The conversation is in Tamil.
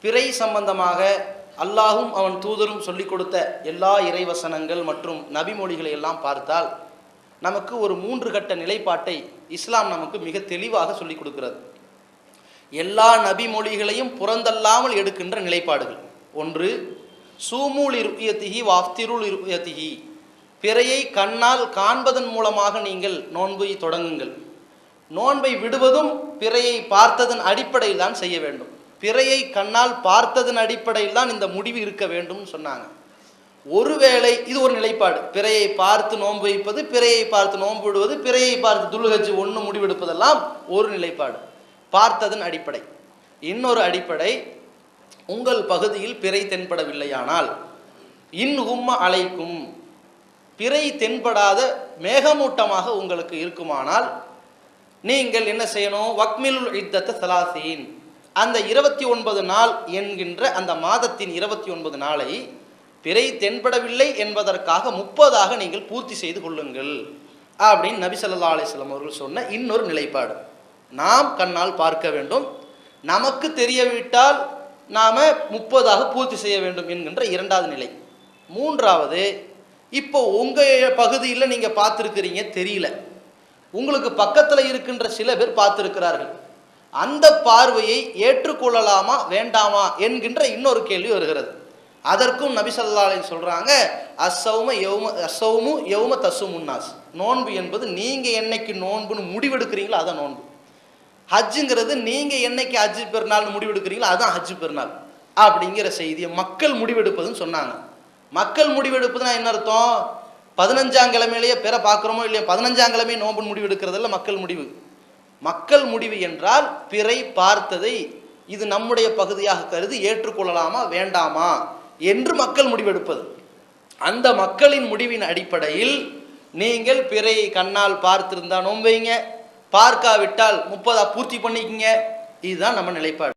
பிறை சம்பந்தமாக அல்லாஹும் அவன் தூதரும் சொல்லிக் கொடுத்த எல்லா இறைவசனங்கள் மற்றும் நபிமொழிகளை எல்லாம் பார்த்தால் நமக்கு ஒரு மூன்று கட்ட நிலைப்பாட்டை இஸ்லாம் நமக்கு மிக தெளிவாக சொல்லிக் கொடுக்கிறது. எல்லா நபிமொழிகளையும் புறந்தல்லாமல் எடுக்கின்ற நிலைப்பாடுகள். ஒன்று சூமூல் இருப்பியத்திகி வாஃப்திருள் இருப்பியத்திகி பிறையை கண்ணால் காண்பதன் மூலமாக நீங்கள் நோன்பை தொடங்குங்கள். நோன்பை விடுவதும் பிறையை பார்த்ததன் அடிப்படையில் தான் செய்ய வேண்டும். பிறையை கண்ணால் பார்த்ததன் அடிப்படையில் தான் இந்த முடிவு இருக்க வேண்டும்னு சொன்னாங்க. ஒருவேளை இது ஒரு நிலைப்பாடு. பிறையை பார்த்து நோன்பு வைப்பது பிறையை பார்த்து நோன்பு விடுவது பிறையை பார்த்து துல்கஜ் ஒன்று முடிவெடுப்பதெல்லாம் ஒரு நிலைப்பாடு. பார்த்ததன் அடிப்படை. இன்னொரு அடிப்படை உங்கள் பகுதியில் பிறை தென்படவில்லையானால் இன் உம்ம அலைக்கும் பிறை தென்படாத மேகமூட்டமாக உங்களுக்கு இருக்குமானால் நீங்கள் என்ன செய்யணும்? வக்மில் இத்தத்த சலாசீன். அந்த இருபத்தி ஒன்பது நாள் என்கின்ற அந்த மாதத்தின் இருபத்தி ஒன்பது நாளை பிறை தென்படவில்லை என்பதற்காக முப்பதாக நீங்கள் பூர்த்தி செய்து கொள்ளுங்கள் அப்படின்னு நபி ஸல்லல்லாஹு அவர்கள் சொன்ன இன்னொரு நிலைப்பாடு. நாம் கண்ணால் பார்க்க வேண்டும். நமக்கு தெரியவிட்டால் நாம் முப்பதாக பூர்த்தி செய்ய வேண்டும் என்கின்ற இரண்டாவது நிலை. மூன்றாவது இப்போ உங்கள் பகுதியில் நீங்கள் பார்த்துருக்கிறீங்க தெரியல. உங்களுக்கு பக்கத்தில் இருக்கின்ற சில பேர் பார்த்துருக்கிறார்கள். அந்த பார்வையை ஏற்றுக்கொள்ளலாமா வேண்டாமா என்கின்ற இன்னொரு கேள்வி வருகிறது. அதற்கும் நபி சொல்கிறாங்க சொல்றாங்க அசௌம யௌம அசௌமு யௌம தசுமுன்னாஸ் நோன்பு என்பது நீங்க என்னைக்கு நோன்புன்னு முடிவெடுக்கிறீங்களோ அதான் நோன்பு. ஹஜ்ஜுங்கிறது நீங்க என்னைக்கு ஹஜ்ஜு பெருநாள்னு முடிவெடுக்கிறீங்களோ அதான் ஹஜ்ஜு பெருநாள் அப்படிங்கிற செய்தியை மக்கள் முடிவெடுப்பதுன்னு சொன்னாங்க. மக்கள் முடிவெடுப்பதுனா என்ன அர்த்தம்? பதினஞ்சாம் கிழமையிலேயே பிற பார்க்குறோமோ இல்லையா பதினஞ்சாம் கிழமையே நோன்பு முடிவெடுக்கிறதில்ல மக்கள் முடிவு. மக்கள் முடிவு என்றால் பிறை பார்த்ததை இது நம்முடைய பகுதியாக கருதி ஏற்றுக்கொள்ளலாமா வேண்டாமா என்று மக்கள் முடிவெடுப்பது. அந்த மக்களின் முடிவின் அடிப்படையில் நீங்கள் பிறையை கண்ணால் பார்த்திருந்தா நோம்பைங்க பார்க்காவிட்டால் முப்பதா பூர்த்தி பண்ணிக்கங்க. இதுதான் நம்ம நிலைப்பாடு.